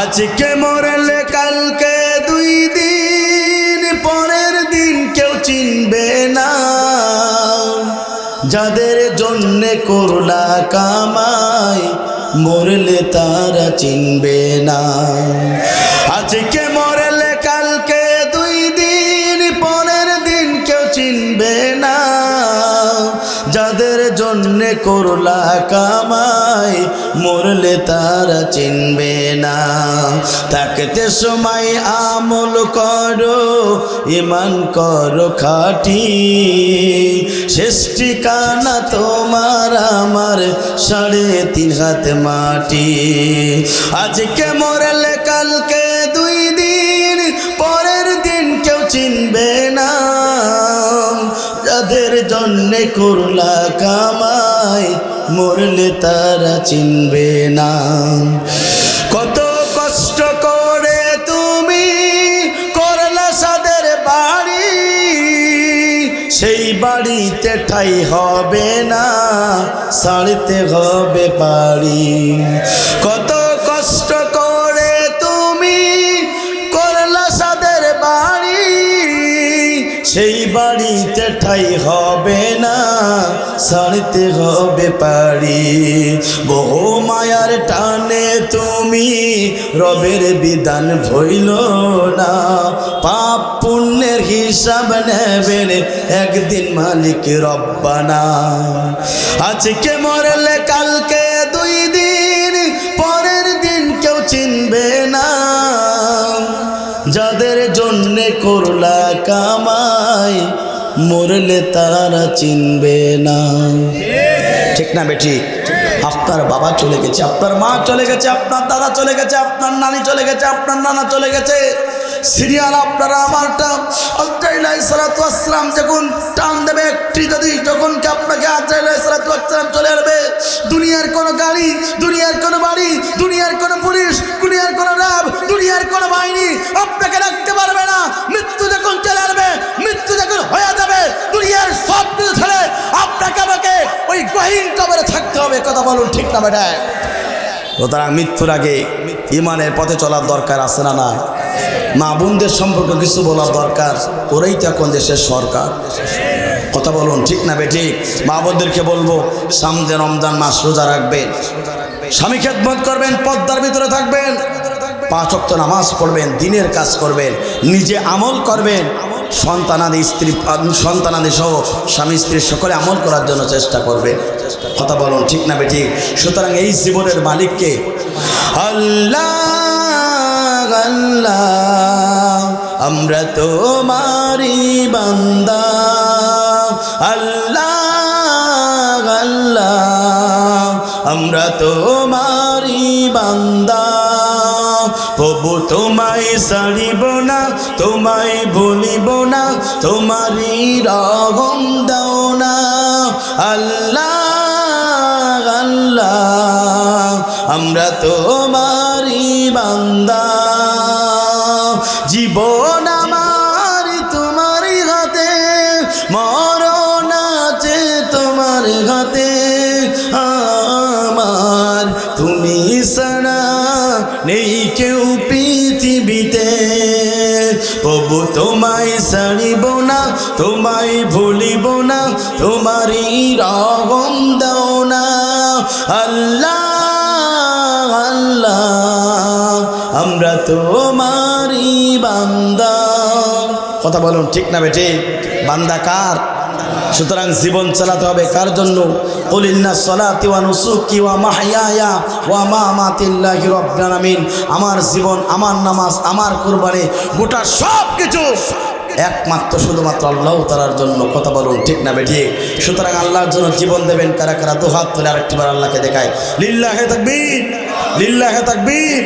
আজকে মরলে কালকে দুই দিন, পরের দিন কেউ চিনবে না। যাদের জন্যে করলা কামাই, মরলে তারা চিনবে না। আজকে মরলে করলা কামাই, মরলে তারা চিনবে না। থাকতে সময় আমল করো ইমান করো খাটি। শেষ ঠিকানা তোমার আমার সাড়ে তিন হাত মাটি। আজকে মরলে কালকে যাদের জন্যে করলা কামাই, মরলে তারা চিনবে না। কত কষ্ট করে তুমি করলা সাদের বাড়ি, সেই বাড়িতে ঠাই হবে না সাড়িতে হবে বাড়ি। কত বাড়িতে ঠাই হবে না, সারিতে হবে পারি বহু মায়ার টানে তুমি রবের বিধান ভইল না। পাপ পুণ্যের হিসাব নেবেন একদিন মালিক রব্বানা। আজকে মরলে কালকে কামাই মরলে তারা চিনবে না। ঠিক না বেটি? আপনার বাবা চলে গেছে, আপনার মা চলে গেছে, আপনার দাদা চলে গেছে, আপনার নানি চলে গেছে, আপনার নানা চলে গেছে। সিরিয়াল আপনারা আমারটা। আজরাইলাম যখন টান দেবে একটি যদি, যখন কি আপনাকে আজরাইলাম চলে আসবে? দুনিয়ার কোনো গাড়ি, দুনিয়ার কোনো বাড়ি ওই কবরে থাকতে হবে, কথা বলুন ঠিক না বেটা? সুতরাং মৃত্যুর আগে ইমানের পথে চলার দরকার আছে না না মা বোনদের সম্পর্কে কিছু বলার দরকার? ওরাই তো এখন দেশের সরকার। কথা বলুন ঠিক না বেটি? মা বোনদেরকে বলব, সামনে রমজান মাস রোজা রাখবেন। স্বামী খেদমত করবেন, পদ্মার ভিতরে থাকবেন। পাঁচ অক্ত নামাজ পড়বেন, দিনের কাজ করবেন, নিজে আমল করবেন। সন্তানাদি স্ত্রী সন্তানাদি সহ স্বামী স্ত্রী সকলে আমল করার জন্য চেষ্টা করবে। কথা বলুন, ঠিক না বেটি সুতরাং এই জীবনের মালিককে আল্লাহ আল্লাহ, আমরা তোমারি বান্দা। আল্লাহ আল্লাহ, আমরা তোমারি বান্দা। প্রভু তোমায় সারিব না, তোমায় ভুলিব না, তোমারই রহম দাও না। আল্লাহ আল্লাহ, আমরা তোমারই বান্দা। জীবন প্রভু তোমায় সারিব না, তোমায় ভুলিব না, তোমারই রহম দাও না। আল্লাহ আল্লাহ, আমরা তোমারই বান্দা। কথা বলুন, ঠিক না বেটে বান্দা কার? সুতরাং জীবন চালাতে হবে কার জন্য? কলিল্লা সলাতি ওয়া নুসুকি ওয়া মাহইয়ায়া ওয়া মামাতিল্লাহি রাব্বিল আলামিন আমার জীবন, আমার নামাজ, আমার কুরবানি, গোটা সব কিছু একমাত্র, শুধুমাত্র আল্লাহ তালার জন্য। কথা বলুন ঠিক না বেঠিয়ে সুতরাং আল্লাহর জন্য জীবন দেবেন কারা কারা? দুহাত তুলে আরেকটিবার আল্লাহকে দেখায়। লিল্লাহে তাকবীর লিল্লাহে তাকবীর।